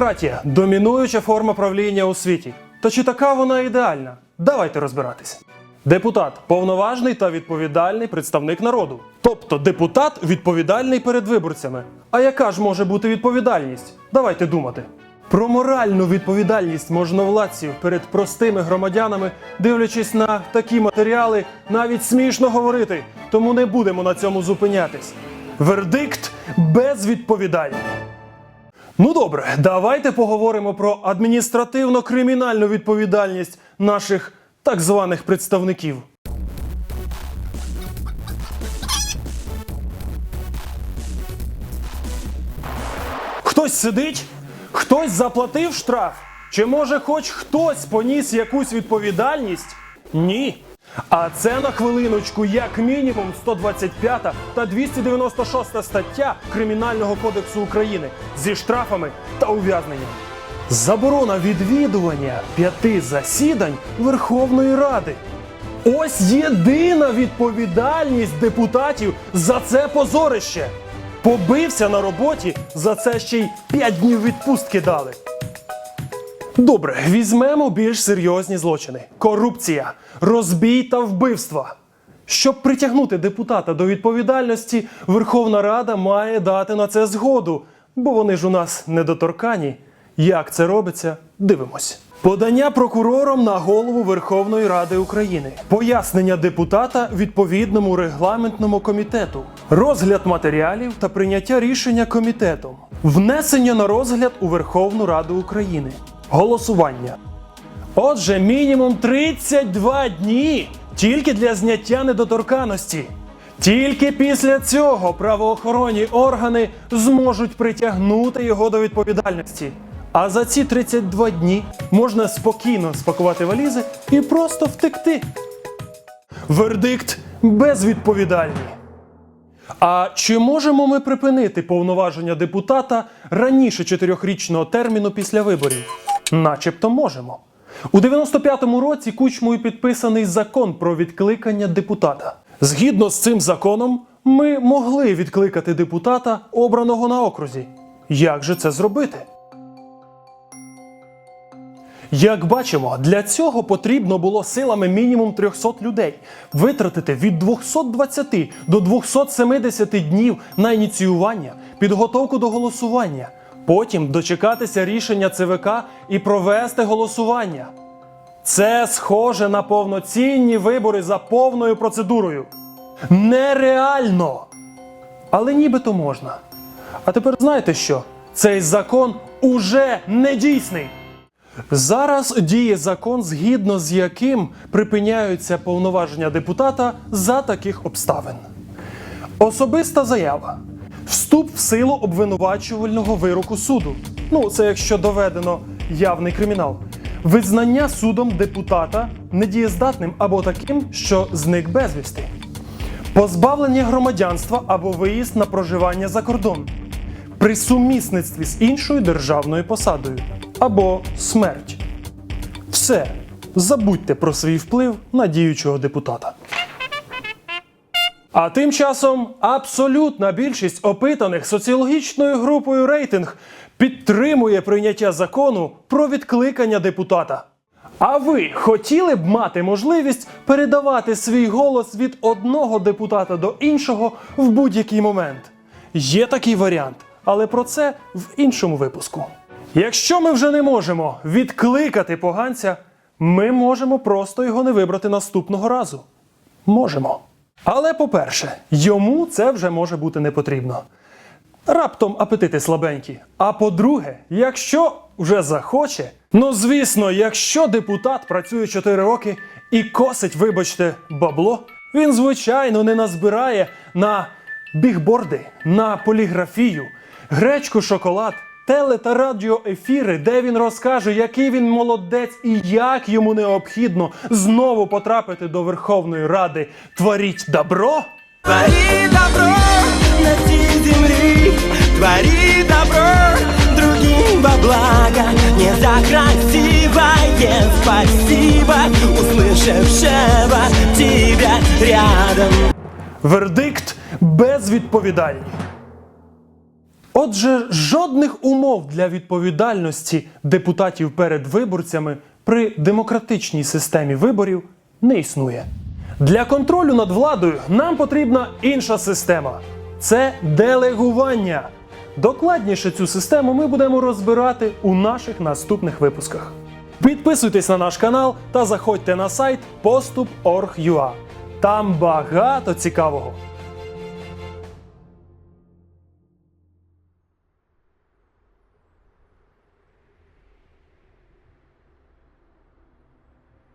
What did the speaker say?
Демократія домінуюча форма правління у світі. Та чи така вона ідеальна? Давайте розбиратися. Депутат повноважний та відповідальний представник народу. Тобто депутат відповідальний перед виборцями. А яка ж може бути відповідальність? Давайте думати. Про моральну відповідальність можновладців перед простими громадянами, дивлячись на такі матеріали, навіть смішно говорити, тому не будемо на цьому зупинятись. Вердикт безвідповідальний. Ну добре, давайте поговоримо про адміністративно-кримінальну відповідальність наших так званих представників. Хтось сидить, хтось заплатив штраф. Чи може хоч хтось поніс якусь відповідальність? Ні. А це на хвилиночку як мінімум 125 та 296 стаття Кримінального кодексу України зі штрафами та ув'язненням. Заборона відвідування п'яти засідань Верховної Ради. Ось єдина відповідальність депутатів за це позорище. Побився на роботі, за це ще й 5 днів відпустки дали. Добре, візьмемо більш серйозні злочини: корупція, розбій та вбивства. Щоб притягнути депутата до відповідальності, Верховна Рада має дати на це згоду, бо вони ж у нас недоторкані. Як це робиться, дивимось. Подання прокурором на голову Верховної Ради України, пояснення депутата відповідному регламентному комітету, розгляд матеріалів та прийняття рішення комітетом, внесення на розгляд у Верховну Раду України, голосування. Отже, мінімум 32 дні тільки для зняття недоторканості. Тільки після цього правоохоронні органи зможуть притягнути його до відповідальності. А за ці 32 дні можна спокійно спакувати валізи і просто втекти. Вердикт безвідповідальний. А чи можемо ми припинити повноваження депутата раніше чотирьохрічного терміну після виборів? Начебто можемо. У 95-му році кучмою підписаний закон про відкликання депутата. Згідно з цим законом, ми могли відкликати депутата, обраного на окрузі. Як же це зробити? Як бачимо, для цього потрібно було силами мінімум 300 людей витратити від 220 до 270 днів на ініціювання, підготовку до голосування, потім дочекатися рішення ЦВК і провести голосування. Це схоже на повноцінні вибори за повною процедурою. Нереально! Але нібито можна. А тепер знаєте що? Цей закон уже не дійсний. Зараз діє закон, згідно з яким припиняються повноваження депутата за таких обставин. Особиста заява. Вступ в силу обвинувачувального вироку суду. Ну, це якщо доведено явний кримінал. Визнання судом депутата недієздатним або таким, що зник безвісти. Позбавлення громадянства або виїзд на проживання за кордон. При сумісництві з іншою державною посадою або смерть. Все. Забудьте про свій вплив на діючого депутата. А тим часом абсолютна більшість опитаних соціологічною групою рейтинг підтримує прийняття закону про відкликання депутата. А ви хотіли б мати можливість передавати свій голос від одного депутата до іншого в будь-який момент? Є такий варіант, але про це в іншому випуску. Якщо ми вже не можемо відкликати поганця, ми можемо просто його не вибрати наступного разу. Можемо. Але по-перше, йому це вже може бути не потрібно. Раптом апетити слабенькі. А по-друге, якщо вже захоче, ну звісно, якщо депутат працює 4 роки і косить, вибачте, бабло, він звичайно не назбирає на бігборди, на поліграфію, гречку, шоколад, теле та радіоефіри, де він розкаже, який він молодець і як йому необхідно знову потрапити до Верховної Ради. Творіть добро. Твори добро на всей земли Твори добро другим во благо Не за красивое спасибо Услышавшего тебя рядом Вердикт безвідповідальний. Отже, жодних умов для відповідальності депутатів перед виборцями при демократичній системі виборів не існує. Для контролю над владою нам потрібна інша система це делегування. Докладніше цю систему ми будемо розбирати у наших наступних випусках. Підписуйтесь на наш канал та заходьте на сайт postup.org.ua. Там багато цікавого.